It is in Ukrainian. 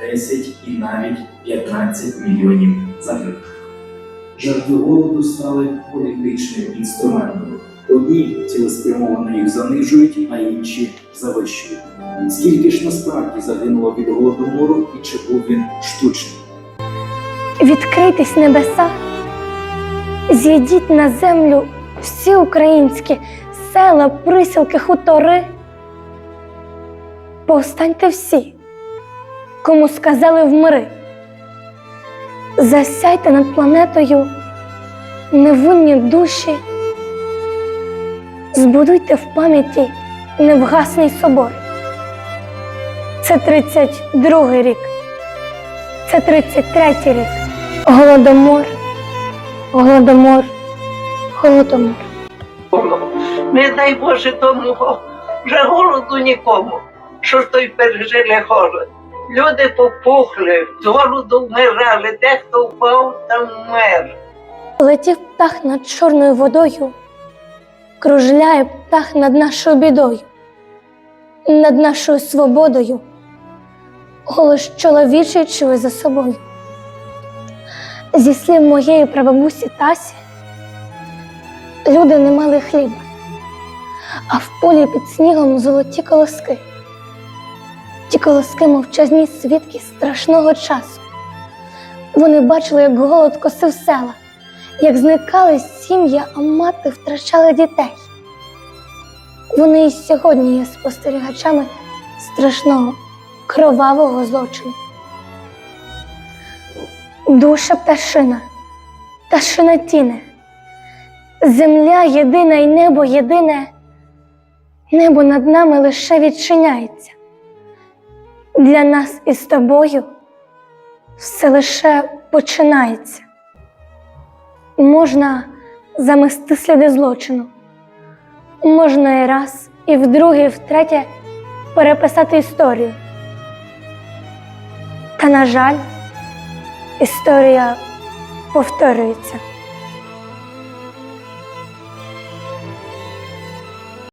10 і навіть 15 мільйонів загиблих. Жертви голоду стали політичним інструментом. Одні цілеспрямовано їх занижують, а інші завищують. Скільки ж насправді загинуло від голодомору і чи був він штучний? Відкрийтесь небеса, з'їдіть на землю всі українські села, присілки, хутори. Повстаньте всі, кому сказали вмири. Засяйте над планетою невинні душі, збудуйте в пам'яті невгасний собор. Це 32 рік. Це 33 рік. Голодомор, голодомор, голодомор. Не дай Боже тому вже голоду нікому. Що ж той пережили голод? Люди попухли, з голоду вмирали, дехто впав та вмер. Летів птах над чорною водою, кружляє птах над нашою бідою, над нашою свободою. Голос чоловічий чує за собою. Зі слів моєї прабабусі Тасі, люди не мали хліба, а в полі під снігом золоті колоски. Ті колоски мовчазні свідки страшного часу. Вони бачили, як голод косив села, як зникали сім'я, а мати втрачали дітей. Вони і сьогодні є спостерігачами страшного, кровавого злочину. Душа пташина, пташина тіне, земля єдина і небо єдине, небо над нами лише відчиняється. Для нас із тобою все лише починається. Можна замести сліди злочину, можна і раз, і вдруге, і втретє переписати історію. Та, на жаль, історія повторюється.